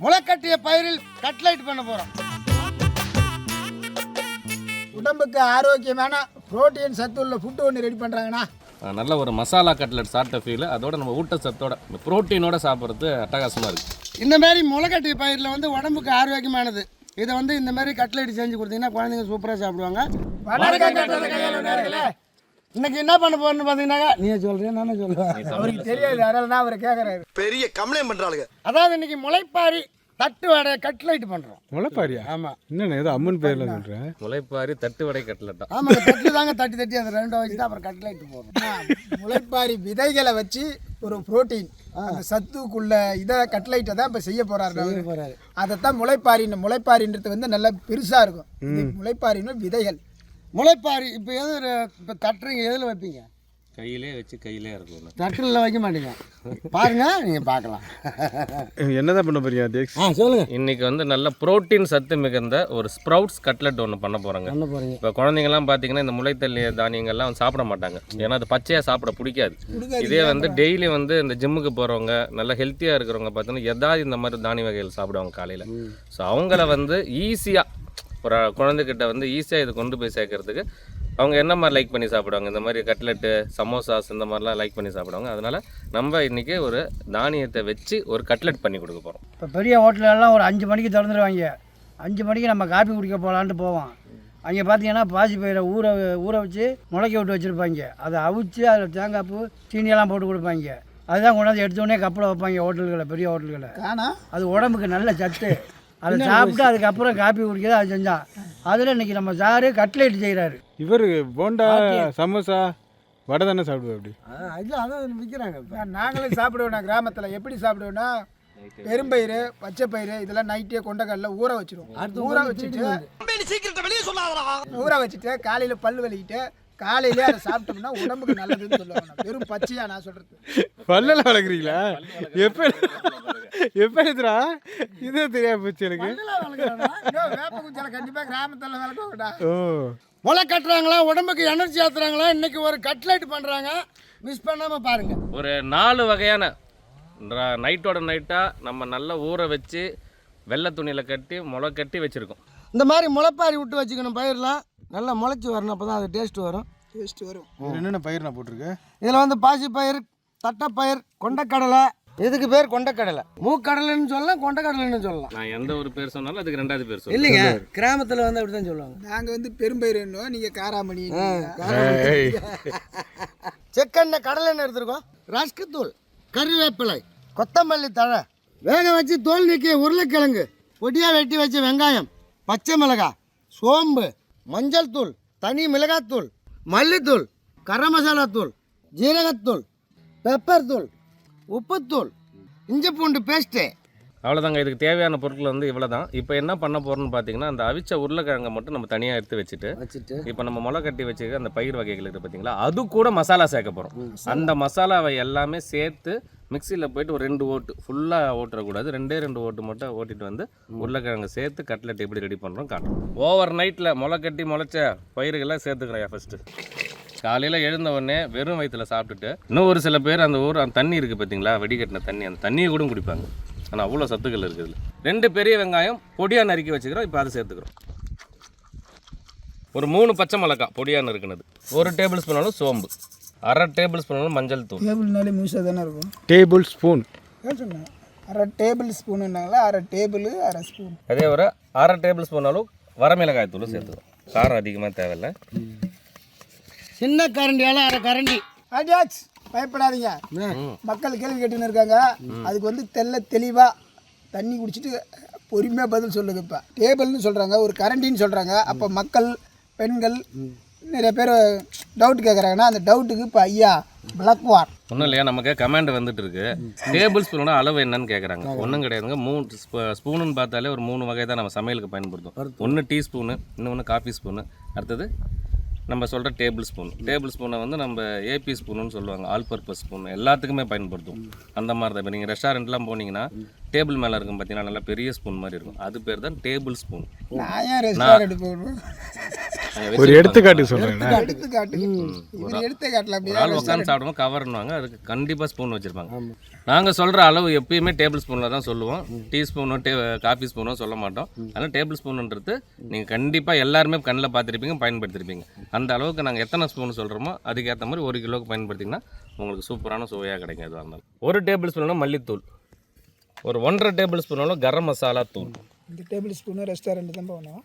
முளைக்கட்டிய பயிரில் கட்லைட் பண்ண போகிறோம் உடம்புக்கு ஆரோக்கியமான புரோட்டீன் சத்து உள்ள ஃபுட்டு ஒன்று ரெடி பண்ணுறாங்கண்ணா நல்ல ஒரு மசாலா கட்லெட் சாப்பிட்ட ஃபீல் அதோட நம்ம ஊட்டச்சத்தோட ப்ரோட்டீனோட சாப்பிட்றது அட்டகாசமாக இருக்குது இந்த மாதிரி முளைக்கட்டிய பயிரில் வந்து உடம்புக்கு ஆரோக்கியமானது. இதை வந்து இந்த மாதிரி கட்லைட் செஞ்சு கொடுத்தீங்கன்னா குழந்தைங்க சூப்பராக சாப்பிடுவாங்க. இன்னைக்கு என்ன பண்ண போறேன்னு பார்த்தீங்கன்னா நீ சொல்கிறேன் நானே சொல்லுவேன் அவருக்கு தெரியாது அதனால தான் அவர் கேட்குறாரு பெரிய கம்ப்ளைண்ட் பண்றாளுங்க. அதாவது இன்னைக்கு முளைப்பாரி தட்டு வடை கட்லைட் பண்ணுறோம் முளைப்பாரியா? ஆமாம் என்னண்ணே ஏதோ அம்மன் பேர்ல சொல்கிறேன் முளைப்பாரி தட்டு வடை கட்லெட்டா ஆமாம் தட்டு தாங்க தட்டி தட்டி அந்த ரெண்டை வச்சுட்டு அப்புறம் கட்லைட் போடுறோம். முளைப்பாரி விதைகளை வச்சு ஒரு புரோட்டீன் அந்த சத்துக்குள்ள இதை கட்லைட்டை தான் இப்போ செய்ய போறாரு போறாரு. அதைத்தான் முளைப்பாரின்னு முளைப்பாரின்றது வந்து நல்லா பெருசா இருக்கும். முளைப்பாரின்னு விதைகள். முளைப்பாரி இப்போ எது இப்போ தட்டுறீங்க எதில் வைப்பீங்க? கையிலே வச்சு கையிலே இருக்கும் தட்டில் வைக்க மாட்டீங்க. பாருங்க நீங்கள் பார்க்கலாம். என்னதான் பண்ண போறீங்க டேக்ஸ் ஆ சொல்லுங்க. இன்னைக்கு வந்து நல்ல புரோட்டீன் சத்து மிகுந்த ஒரு ஸ்ப்ரவுட்ஸ் கட்லெட் ஒன்று பண்ண போகிறாங்க என்ன போகிறீங்க இப்போ குழந்தைங்கலாம் பார்த்தீங்கன்னா இந்த முளைத்தள்ளி தானியங்கள்லாம் சாப்பிட மாட்டாங்க. ஏன்னா அது பச்சையாக சாப்பிட பிடிக்காது. இதே வந்து டெய்லி வந்து இந்த ஜிம்முக்கு போகிறவங்க நல்ல ஹெல்த்தியாக இருக்கிறவங்க பார்த்தீங்கன்னா எதாவது இந்த மாதிரி தானிய வகைகள் சாப்பிடுவாங்க காலையில். ஸோ அவங்கள வந்து ஈஸியாக ஒரு குழந்தைகிட்ட வந்து ஈஸியாக இது கொண்டு போய் சேர்க்கறதுக்கு அவங்க என்ன மாதிரி லைக் பண்ணி சாப்பிடுவாங்க? இந்த மாதிரி கட்லெட்டு சமோசாஸ் இந்த மாதிரிலாம் லைக் பண்ணி சாப்பிடுவாங்க. அதனால் நம்ம இன்றைக்கி ஒரு தானியத்தை வச்சு ஒரு கட்லெட் பண்ணி கொடுக்க போகிறோம் இப்போ பெரிய ஹோட்டலெல்லாம் ஒரு அஞ்சு மணிக்கு திறந்துருவாங்க. அஞ்சு மணிக்கு நம்ம காப்பி குடிக்க போகலான்ட்டு போவோம். அங்கே பார்த்தீங்கன்னா பாசி பயிரை ஊற ஊற வச்சு முளைக்க விட்டு வச்சுருப்பாங்க. அதை அவிச்சு அதில் தேங்காய் பூ சீனியெல்லாம் போட்டு கொடுப்பாங்க. அதுதான் கொண்டாந்து எடுத்தோடனே கப்பில் வைப்பாங்க ஹோட்டல்களில் பெரிய ஹோட்டல்களில் காணா? அது உடம்புக்கு நல்ல சத்து. அதை சாப்பிட்டு அதுக்கப்புறம் காப்பி குடிக்கிறது அது செஞ்சான் அதில் இன்னைக்கு நம்ம சாரு கட்லைட் செய்கிறாரு இவர் போண்டா சமோசா வடை தானே சாப்பிடுவோம் அப்படி? இல்லை அதான் விற்கிறாங்க இப்போ நாங்களும் சாப்பிடுவோம்னா கிராமத்தில் எப்படி சாப்பிடுவோம்னா பெரும்பயிறு பச்சை பயிறு இதெல்லாம் நைட்டே கொண்டக்கடல ஊற வச்சிருவோம். ஊற வச்சுட்டு ஊற வச்சுட்டு காலையில் பல் வலிக்கிட்டு காலையிலே அதை சாப்பிட்டோம்னா உடம்புக்கு நல்லதுன்னு சொல்லுவாங்க. வெறும் பச்சையா நான் சொல்றது. பல்லெல்லாம் வளர்க்குறீங்களா? எப்போ எப்போ எடுத்துறா? இதே தெரியாம போச்சு எனக்கு. வேப்ப குச்சியில கண்டிப்பா கிராமத்துல விளக்கோடா ஓ. முளை கட்டுறாங்களா? உடம்புக்கு எனர்ஜி ஏற்றுறாங்களா இன்னைக்கு ஒரு கட்லைட் பண்ணுறாங்க மிஸ் பண்ணாமல் பாருங்கள் ஒரு நாலு வகையான நைட்டோட நைட்டாக நம்ம நல்லா ஊற வச்சு வெள்ளை துணியில் கட்டி முளை கட்டி வச்சுருக்கோம். இந்த மாதிரி முளைப்பாரி விட்டு வச்சுக்கணும் பயிரெலாம் நல்லா முளைச்சி வரணும் அப்போ தான் அது டேஸ்ட் வரும். டேஸ்ட் வரும். என்னென்ன பயிர் நான் போட்டிருக்கேன்? இதில் வந்து பாசிப்பயிர் தட்டைப்பயிர் கொண்டக்கடலை. இதுக்கு பேர் கொண்டக்கடலை? மூக்கடலைன்னு சொல்லலாம் கொண்டக்கடலைன்னு சொல்லலாம். நான் எந்த ஒரு பேர் சொன்னாலும் அதுக்கு ரெண்டாவது பேர் இல்லைங்க கிராமத்தில் வந்து அப்படி தான் சொல்லுவாங்க. நாங்க வந்து பெரும்பயிறுன்னோம் நீங்க காராமணி. செக்கெண்ணெய் கடலெண்ணெய் எடுத்துருக்கோம். ரஸ்குத்தூள் கறிவேப்பிலை கொத்தமல்லி தழை. வேக வச்சு தோல் நீக்கிய உருளைக்கிழங்கு. பொடியாக வெட்டி வச்ச வெங்காயம் பச்சை மிளகாய் சோம்பு மஞ்சள் தூள் தனி மிளகாத்தூள் மல்லித்தூள் கரம் மசாலா தூள் ஜீரகத்தூள் பெப்பர் தூள் உப்புத்தூள் இஞ்சி பூண்டு பேஸ்ட்டு அவ்வளோதாங்க இதுக்கு தேவையான பொருட்கள் வந்து இவ்வளோ தான் இப்போ என்ன பண்ண போகிறோம்னு பார்த்தீங்கன்னா அந்த அவிச்ச உருளைக்கிழங்கை மட்டும் நம்ம தனியாக எடுத்து வச்சுட்டு வச்சுட்டு. இப்போ நம்ம முளை கட்டி வச்சுக்க அந்த பயிர் வகைகள் இருக்குது பார்த்தீங்களா அது கூட மசாலா சேர்க்க போகிறோம் அந்த மசாலாவை எல்லாமே சேர்த்து மிக்சியில் போயிட்டு ஒரு ரெண்டு ஓட்டு ஃபுல்லாக ஓட்டுறக்கூடாது. ரெண்டே ரெண்டு ஓட்டு மட்டும் ஓட்டிட்டு வந்து உருளைக்கிழங்கு சேர்த்து கட்லெட் எப்படி ரெடி பண்ணுறோம் காட்டுறோம். ஓவர் நைட்டில் முளை கட்டி முளைச்ச பயிர்களை சேர்த்துக்கிறேன் ஃபஸ்ட்டு காலையில் எழுந்த உடனே வெறும் வயிற்றில் சாப்பிட்டுட்டு இன்னும் ஒரு சில பேர் அந்த ஊர் அந்த தண்ணி இருக்குது பார்த்தீங்களா வெடிகட்டின தண்ணி அந்த தண்ணியை கூட குடிப்பாங்க. ஆனால் அவ்வளோ சத்துக்கள் இருக்குது. ரெண்டு பெரிய வெங்காயம் பொடியாக நறுக்கி வச்சுக்கிறோம் இப்போ அதை சேர்த்துக்கிறோம். ஒரு மூணு பச்சை மிளகாய் பொடியாக நறுக்குனது. ஒரு டேபிள் ஸ்பூன் அளவு சோம்பு. அரை டேபிள் ஸ்பூன் மஞ்சள் தூள். டேபிள்னாலே மியூஸாக தானே இருக்கும்? Tablespoon. ஏன் சொன்னேன்? அரை டேபிள் ஸ்பூனுன்னாங்களா அரை டேபிள் அரை ஸ்பூன். அதே ஒரு அரை டேபிள் ஸ்பூன் அளவு வரமிளகாய் தூள் சேர்த்துக்கிறோம் காரம் அதிகமாக தேவையில்லை. சின்ன கரண்டியால் அரை கரண்டி. ஆடியாச் பயப்படாதீங்க. மக்கள் கேள்வி கேட்டுன்னு இருக்காங்க. அதுக்கு வந்து தெல்ல தெளிவாக தண்ணி குடிச்சிட்டு பொறுமையாக பதில் சொல்லுது இப்போ. டேபிள்னு சொல்கிறாங்க ஒரு கரண்டின்னு சொல்கிறாங்க அப்போ மக்கள் பெண்கள் நிறைய பேர் டவுட் கேட்குறாங்கன்னா அந்த டவுட்டுக்கு இப்போ ஐயா விளக்குவார் ஒன்றும் இல்லையா? நமக்கு கமாண்ட் வந்துட்டு இருக்கு. டேபிள் ஸ்பூனோட அளவு என்னன்னு கேட்குறாங்க ஒன்றும் கிடையாதுங்க. மூணு ஸ்பூனுன்னு பார்த்தாலே ஒரு மூணு வகை தான் நம்ம சமையலுக்கு பயன்படுத்தும் ஒன்று டீ ஸ்பூனு இன்னொன்று காஃபி ஸ்பூனு அடுத்தது நம்ம சொல்கிற டேபிள் ஸ்பூன் டேபிள் ஸ்பூனை வந்து நம்ம ஏபி ஸ்பூனுன்னு சொல்லுவாங்க. ஆல் பர்பஸ் ஸ்பூன் எல்லாத்துக்குமே பயன்படுத்தும் அந்த மாதிரி தான் இப்போ நீங்கள் ரெஸ்டாரண்ட்லாம் போனீங்கன்னா டேபிள் மேலே இருக்கும் பார்த்தீங்கன்னா நல்லா பெரிய ஸ்பூன் மாதிரி இருக்கும். அது பேர் தான் டேபிள் ஸ்பூன் நான் ஏன் ரெஸ்டாரண்ட் போகணும் ஒரு எடுத்துக்காட்டு சொல்கிறேன் எடுத்து காட்டு இவர் எடுத்தே காட்டல ஒரு ஆள் உட்காந்து சாப்பிடுவோம் கவர்னுவாங்க அதுக்கு கண்டிப்பாக ஸ்பூன் வச்சுருப்பாங்க. நாங்கள் சொல்கிற அளவு எப்பயுமே டேபிள் ஸ்பூனில் தான் சொல்லுவோம். டீஸ்பூனோ டே காஃபி ஸ்பூனோ சொல்ல மாட்டோம். அதனால் டேபிள் ஸ்பூனுன்றது நீங்கள் கண்டிப்பாக எல்லாருமே கண்ணில் பார்த்துருப்பீங்க பயன்படுத்திருப்பீங்க. அந்த அளவுக்கு நாங்கள் எத்தனை ஸ்பூன் சொல்கிறோமோ அதுக்கேற்ற மாதிரி ஒரு கிலோவுக்கு பயன்படுத்திங்கன்னா உங்களுக்கு சூப்பரான சுவையாக கிடைக்கும் எதுவாக இருந்தாலும். ஒரு டேபிள் ஸ்பூனும் மல்லித்தூள். ஒரு ஒன்றரை டேபிள் ஸ்பூனும் கரம் மசாலா தூள். இந்த டேபிள் ஸ்பூனு ரெஸ்டாரண்ட் தான் போகணும்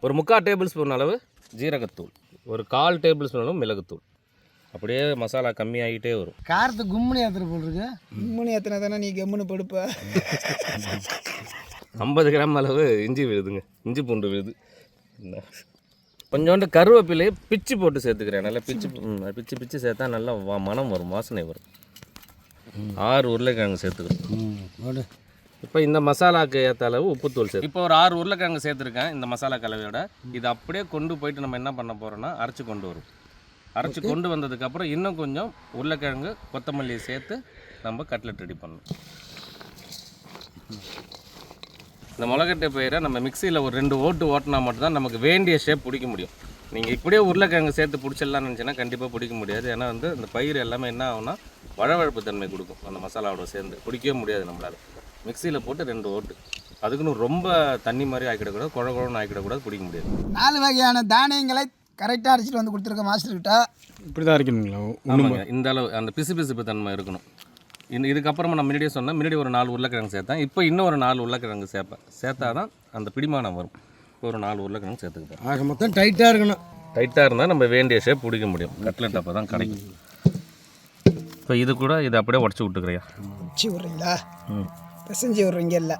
ஒரு முக்கால் டேபிள் ஸ்பூன் அளவு ஜீரகத்தூள். ஒரு கால் டேபிள் ஸ்பூன் அளவு மிளகுத்தூள். அப்படியே மசாலா கம்மியாகிட்டே வரும். காரத்து கும்முனி ஏற்றுட்டு போட்டிருக்கு இம்முனு எத்தனை தானே நீ கம்முன்னு படுப்ப? ஐம்பது கிராம் அளவு இஞ்சி விழுதுங்க. இஞ்சி பூண்டு விழுது? கொஞ்சோண்டு கருவேப்பிலையை பிச்சு போட்டு சேர்த்துக்கிறேன். நல்லா பிச்சு பிச்சு பிச்சு சேர்த்தா நல்லா வா- மனம் வரும் வாசனை வரும். ஆறு உருளைக்கிழங்கு சேர்த்துக்கிறேன். ம் போடு. இப்போ இந்த மசாலாக்கு ஏற்ற அளவு உப்புத்தூள் சேர்த்து. இப்போ ஒரு ஆறு உருளைக்கிழங்கு சேர்த்துருக்கேன் இந்த மசாலா கலவையோட. இது அப்படியே கொண்டு போயிட்டு நம்ம என்ன பண்ண போகிறோம்னா அரைச்சி கொண்டு வரும். அரைச்சி கொண்டு வந்ததுக்கப்புறம் இன்னும் கொஞ்சம் உருளைக்கிழங்கு கொத்தமல்லியை சேர்த்து நம்ம கட்லெட் ரெடி பண்ணணும். இந்த முளகட்டை பயிரை நம்ம மிக்சியில் ஒரு ரெண்டு ஓட்டு ஓட்டினா மட்டும்தான் நமக்கு வேண்டிய ஷேப் பிடிக்க முடியும். நீங்கள் இப்படியே உருளைக்கிழங்கு சேர்த்து பிடிச்சிடலாம்னு நினச்சின்னா கண்டிப்பாக பிடிக்க முடியாது. ஏன்னா வந்து இந்த பயிர் எல்லாமே என்ன ஆகும்னா வழவழப்பு தன்மை கொடுக்கும் அந்த மசாலாவோட சேர்ந்து. பிடிக்கவே முடியாது நம்மளால். மிக்சியில் போட்டு ரெண்டு ஓட்டு. அதுக்குன்னு ரொம்ப தண்ணி மாதிரி ஆக்கிடக்கூடாது குழ குழன்னு ஆக்கிடக்கூடாது பிடிக்க முடியாது. நாலு வகையான தானியங்களை கரெக்டாக அரைச்சிட்டு வந்து கொடுத்துருக்க மாஸ்டர்கிட்ட இப்படி தான் அரைக்கணுங்களா? ஆமாங்க. இந்த அளவு அந்த பிசுபிசுப்பு தன்மை இருக்கணும். இந்த இதுக்கப்புறமா நான் முன்னாடியே சொன்னேன் முன்னாடி ஒரு நாலு உருளைக்கிழங்கு சேர்த்தேன். இப்போ இன்னும் ஒரு நாலு உருளைக்கிழங்கு சேர்ப்பேன் சேர்த்தா தான் அந்த பிடிமானம் வரும். ஒரு நாலு உருளைக்கிழங்கு சேர்த்துக்கிட்டேன். ஆக மொத்தம் டைட்டாக இருக்கணும். டைட்டாக இருந்தால் நம்ம வேண்டிய ஷேப் பிடிக்க முடியும். கட்லெட் அப்போ தான் கிடைக்கும். இப்போ இது கூட இதை அப்படியே உடச்சி விட்டுக்கிறியா? உச்சி விட்றீங்களா? ம். பிசைஞ்சு விட்றீங்க இல்லை.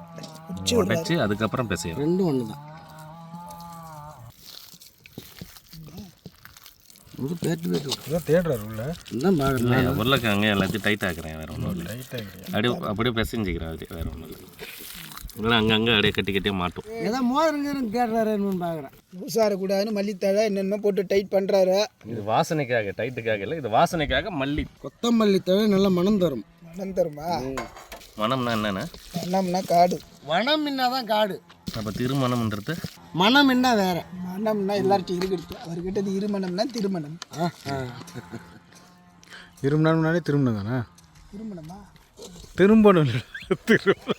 உச்சி உடச்சி அதுக்கப்புறம் பிசையும் ரெண்டும் ஒன்று தான் தேடுறாரு உள்ள. உருளைக்கிழங்கு எல்லாத்தையும் டைட் ஆக்குறேன் வேறு ஒன்றும் இல்லை. அப்படியே அப்படியே பிசைஞ்சிக்கிறேன் அது வேறு ஒன்றும் இல்லை. இல்லை அங்கங்கே அப்படியே கட்டி கட்டியே மாட்டும். ஏதோ மோதிரங்கிறன்னு கேட்டுறாருன்னு பார்க்குறேன் லூசாரக்கூடாதுன்னு மல்லித்தழை என்னென்னமோ போட்டு டைட் பண்ணுறாரு இது வாசனைக்காக டைட்டுக்காக இல்லை இது வாசனைக்காக மல்லி. கொத்தமல்லி தழை நல்ல மனம் தரும். மனம் தருமா? மனம்னா என்னென்ன? மனம்னா காடு. மனம் தான் காடு. அப்போ திருமணம்ன்றது? மனம் என்ன வேற. மனம்னா எல்லார்ட்டும் இருக்குது அவர்கிட்ட இருமணம்னா திருமணம். முன்னாடி திரும்பினது தானே? திருமணமா? திரும்பணும். திரும்ப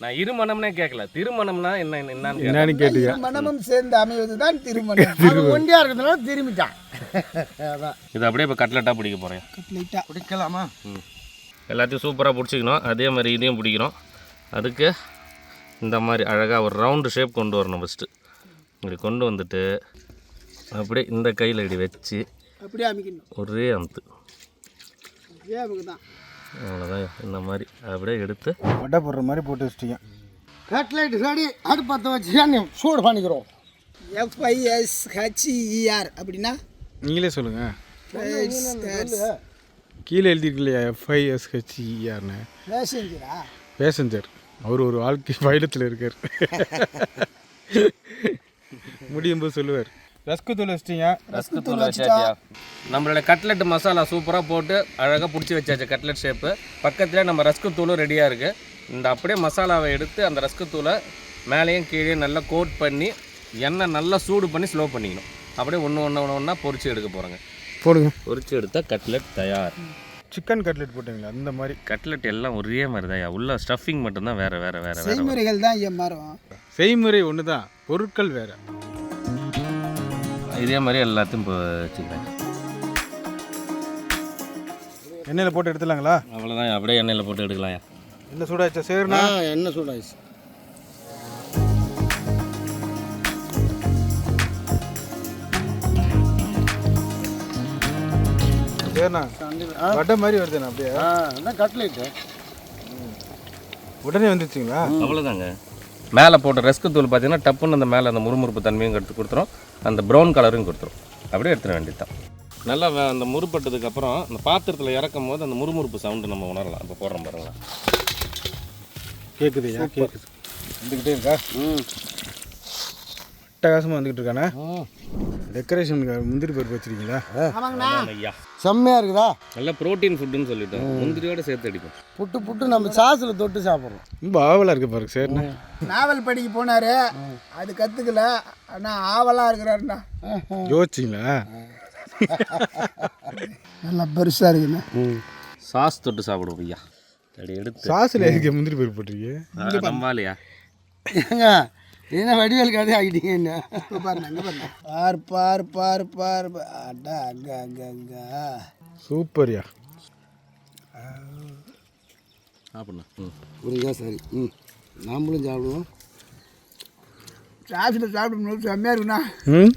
நான் இருமணம்னே கேட்கல திருமணம்னா என்ன என்னன்னு. என்னன்னு கேட்டீங்க? மனமும் சேர்ந்து அமைவது தான் திருமணம். அவன் ஒண்டியாக இருக்கிறதுனால திரும்பிட்டான். அதான். இது அப்படியே இப்போ கட்லெட்டாக பிடிக்க போகிறேன் லைட்டாக பிடிக்கலாமா? ம். எல்லாத்தையும் சூப்பராக பிடிச்சிக்கணும். அதே மாதிரி இதையும் பிடிக்கணும். அதுக்கு இந்த மாதிரி அழகாக ஒரு ரவுண்டு ஷேப் கொண்டு வரணும் ஃபஸ்ட்டு இப்படி கொண்டு வந்துட்டு அப்படியே இந்த கையில் இப்படி வச்சு அப்படியே அமைக்கணும். ஒரே அமுத்து அவ்வளோதான் இந்த மாதிரி அப்படியே எடுத்து வடை போடுற மாதிரி போட்டு வச்சிட்டீங்க. கட்லைட் ரெடி அடுப்பத்தை வச்சு சூடு பண்ணிக்கிறோம். எஃப்ஐஎஸ் ஹெச்இஆர் அப்படின்னா? நீங்களே சொல்லுங்கள் கீழே எழுதிருக்கு இல்லையா எஃப்ஐஎஸ்ஹெச்இஆர்னு பேசஞ்சரா பேசஞ்சர் அவர் ஒரு வாழ்க்கை பயணத்தில் இருக்கார். முடியும் போது சொல்லுவார். ரஸ்கு தூள் வச்சிட்டீங்க ரஸ்க்கு தூள் வச்சாச்சியா நம்மளோட கட்லெட் மசாலா சூப்பராக போட்டு அழகாக பிடிச்சி வச்சாச்சு கட்லெட் ஷேப்பு பக்கத்தில் நம்ம ரஸ்க்கு தூளும் ரெடியாக இருக்குது இந்த அப்படியே மசாலாவை எடுத்து அந்த ரஸ்க்கு தூளை மேலேயும் கீழே நல்லா கோட் பண்ணி எண்ணெய் நல்லா சூடு பண்ணி ஸ்லோ பண்ணிக்கணும். அப்படியே ஒன்று ஒன்று ஒன்று ஒன்றா பொரிச்சு எடுக்க போகிறோங்க போடுங்க. பொரிச்சு எடுத்தால் கட்லெட் தயார். சிக்கன் கட்லெட் போட்டீங்களா? அந்த மாதிரி. கட்லெட் எல்லாம் ஒரே மாதிரி தான் உள்ள ஸ்டஃபிங் மட்டும்தான் வேறு வேறு வேறு வேறு செய்முறைகள் தான் ஐயா மாறும். செய்முறை ஒன்று தான் பொருட்கள் வேறு. இதே மாதிரி எல்லாத்தையும் இப்போ வச்சுக்கிறேன். எண்ணெயில் போட்டு எடுத்துலாங்களா அவ்வளோதான் அப்படியே எண்ணெயில் போட்டு எடுக்கலாம் இல்லை சூடாச்சா சரிண்ணா ஆ என்ன சூடாயிடுச்சு. சரிண்ணா வடை மாதிரி வருதுண்ணா அப்படியே? ஆ அதான் கட்லைட்டு? உடனே வந்துருச்சுங்களா? அவ்வளோதாங்க மேலே போட்ட ரஸ்க்கு தூள் பார்த்தீங்கன்னா டப்புன்னு அந்த மேலே அந்த முறுமுறுப்பு தன்மையும் எடுத்து கொடுத்துரும். அந்த ப்ரௌன் கலரும் கொடுத்துரும். அப்படியே எடுத்துட வேண்டியதுதான். நல்லா அந்த முறுப்பட்டதுக்கு அப்புறம் அந்த பாத்திரத்தில் இறக்கும் போது அந்த முறுமுறுப்பு சவுண்டு நம்ம உணரலாம். இப்போ போடுறோம் பாருங்களேன். கேட்குதுயா கேட்குது வந்துக்கிட்டே இருக்கா? ம். அட்டகாசமாக வந்துக்கிட்டு இருக்கானே? ம். டெக்கரேஷனுக்கு முந்திரி பருப்பு வச்சிருக்கீங்களா? ஐயா செம்மையாக இருக்குதா? நல்ல ப்ரோட்டீன் ஃபுட்டுன்னு சொல்லிட்டோம். முந்திரியோட சேர்த்து அடிக்கும் புட்டு புட்டு நம்ம சாஸில் தொட்டு சாப்பிட்றோம். ரொம்ப ஆவலாக இருக்கு பாருங்க சார் நாவல் படிக்க போனாரு. அது கற்றுக்கல ஆனால் ஆவலாக இருக்கிறாருண்ணா. யோசிச்சிங்களா? நல்லா பெருசாக இருக்குண்ணா. சாஸ் தொட்டு சாப்பிடுவோம் ஐயா. சாஸில் எதுக்கு முந்திரி பயிர் போட்டிருக்கீங்க? நம்பாலையா ஏங்க என்ன வடிவேல் கதை ஆகிட்டீங்க என்ன? பாருங்க அங்கே பாருங்க. பார் பார் பார் பார் பார். அடா அங்கே அங்கே அங்கே. சூப்பர்யா. சாப்பிடணும். ம் புரியுதா? சரி. ம் நாமளும் சாப்பிடுவோம். சாப்பிட்டு சாப்பிடும்போது செம்மையாக இருக்குண்ணா. ம்?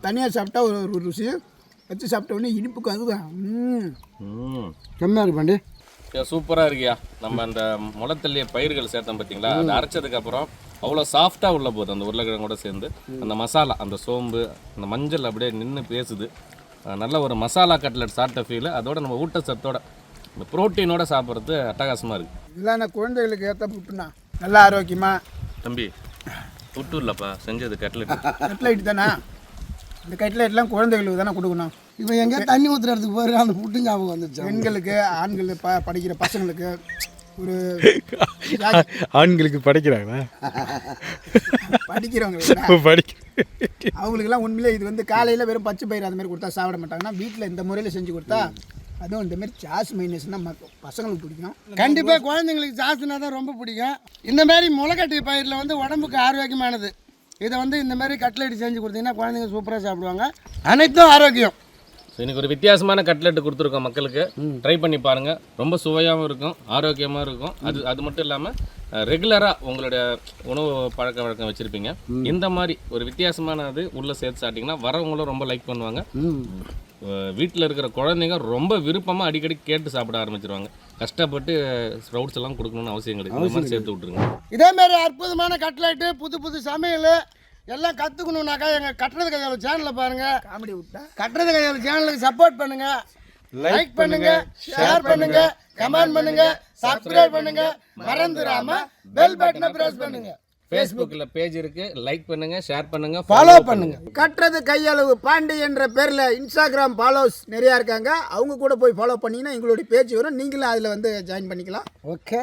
தனியாக சாப்பிட்டா ஒரு ஒரு ருசி. வச்சு சாப்பிட்ட உடனே இனிப்புக்கு அதுதான் ம். ம். செம்மையாக இருக்கு பாண்டி. சூப்பராக இருக்கியா? நம்ம அந்த முளத்தள்ளிய பயிர்கள் சேர்த்தோம் பார்த்தீங்களா அது அரைச்சதுக்கு அப்புறம் அவ்வளோ சாஃப்டாக உள்ள போகுது. அந்த உருளைக்கிழங்கோட சேர்ந்து அந்த மசாலா அந்த சோம்பு அந்த மஞ்சள் அப்படியே நின்று பேசுது. நல்ல ஒரு மசாலா கட்லெட் சாப்பிட்ட ஃபீல் அதோட நம்ம ஊட்டச்சத்தோட இந்த ப்ரோட்டீனோட சாப்பிட்றது அட்டகாசமாக இருக்குது இதெல்லாம் நான் குழந்தைகளுக்கு ஏற்ற புட்டுண்ணா. நல்லா ஆரோக்கியமாக தம்பி புட்டு இல்லைப்பா. செஞ்சது கட்லெட் கட்லைட் தானே? இந்த கட்லைட்லாம் குழந்தைகளுக்கு தானே கொடுக்கணும். இப்போ எங்கே தண்ணி ஊற்றுற இடத்துக்கு போயிரு அந்த புட்டு ஞாபகம் வந்துச்சு பெண்களுக்கு ஆண்கள் ப படிக்கிற பசங்களுக்கு ஒரு ஆண்களுக்கு படைக்கிறாங்களா? படிக்கிறவங்க படிக்க அவங்களுக்குலாம் உண்மையிலே இது வந்து காலையில் வெறும் பச்சை பயிர் அது மாதிரி கொடுத்தா சாப்பிட மாட்டாங்கன்னா வீட்டில் இந்த முறையில் செஞ்சு கொடுத்தா அதுவும் இந்த மாதிரி சாஸ் மைனஸ்னால் மக்க பசங்களுக்கு பிடிக்கும். கண்டிப்பாக குழந்தைங்களுக்கு ஜாஸ்தினா தான் ரொம்ப பிடிக்கும். இந்த மாதிரி முளைக்கட்டி பயிரில் வந்து உடம்புக்கு ஆரோக்கியமானது. இதை வந்து இந்த மாதிரி கட்லெட் செஞ்சு கொடுத்தீங்கன்னா குழந்தைங்க சூப்பராக சாப்பிடுவாங்க. அனைத்தும் ஆரோக்கியம். ஸோ இன்னைக்கு ஒரு வித்தியாசமான கட்லெட் கொடுத்துருக்கோம் மக்களுக்கு. ட்ரை பண்ணி பாருங்க. ரொம்ப சுவையாகவும் இருக்கும் ஆரோக்கியமாக இருக்கும். அது அது மட்டும் இல்லாமல் ரெகுலராக உங்களுடைய உணவு பழக்க வழக்கம் வச்சுருப்பீங்க. இந்த மாதிரி ஒரு வித்தியாசமானது உள்ளே சேர்த்து சாப்பிட்டிங்கன்னா வரவங்களும் ரொம்ப லைக் பண்ணுவாங்க. வீட்டில் இருக்கிற குழந்தைங்க ரொம்ப விருப்பமாக அடிக்கடி கேட்டு சாப்பிட ஆரம்பிச்சிருவாங்க. கஷ்டப்பட்டு ஸ்ப்ரவுட்ஸ் எல்லாம் கொடுக்கணும்னு அவசியம் கிடையாது. இந்த மாதிரி சேர்த்து விட்ருங்க இதே மாதிரி அற்புதமான கட்லெட்டு புது புது சமையல் எல்லாம் கற்றுக்கணுன்னாக்கா எங்கள் கட்டுறது கையாளு சேனலில் பாருங்கள் காமெடி விட்டா? கட்டுறது கையாளு சேனலுக்கு சப்போர்ட் பண்ணுங்க. லைக் பண்ணுங்க ஷேர் பண்ணுங்க கமெண்ட் பண்ணுங்க சப்ஸ்கிரைப் பண்ணுங்க. மறந்துடாம பெல் பட்டனை பிரஸ் பண்ணுங்க. ஃபேஸ்புக்கில் பேஜ் இருக்குது லைக் பண்ணுங்கள் ஷேர் பண்ணுங்கள் ஃபாலோ பண்ணுங்க. கட்டுறது கையளவு பாண்டி என்ற பேரில் இன்ஸ்டாகிராம் ஃபாலோஸ் நிறையா இருக்காங்க. அவங்க கூட போய் ஃபாலோ பண்ணிங்கன்னா எங்களுடைய பேஜ் வரும். நீங்களும் அதில் வந்து ஜாயின் பண்ணிக்கலாம். ஓகே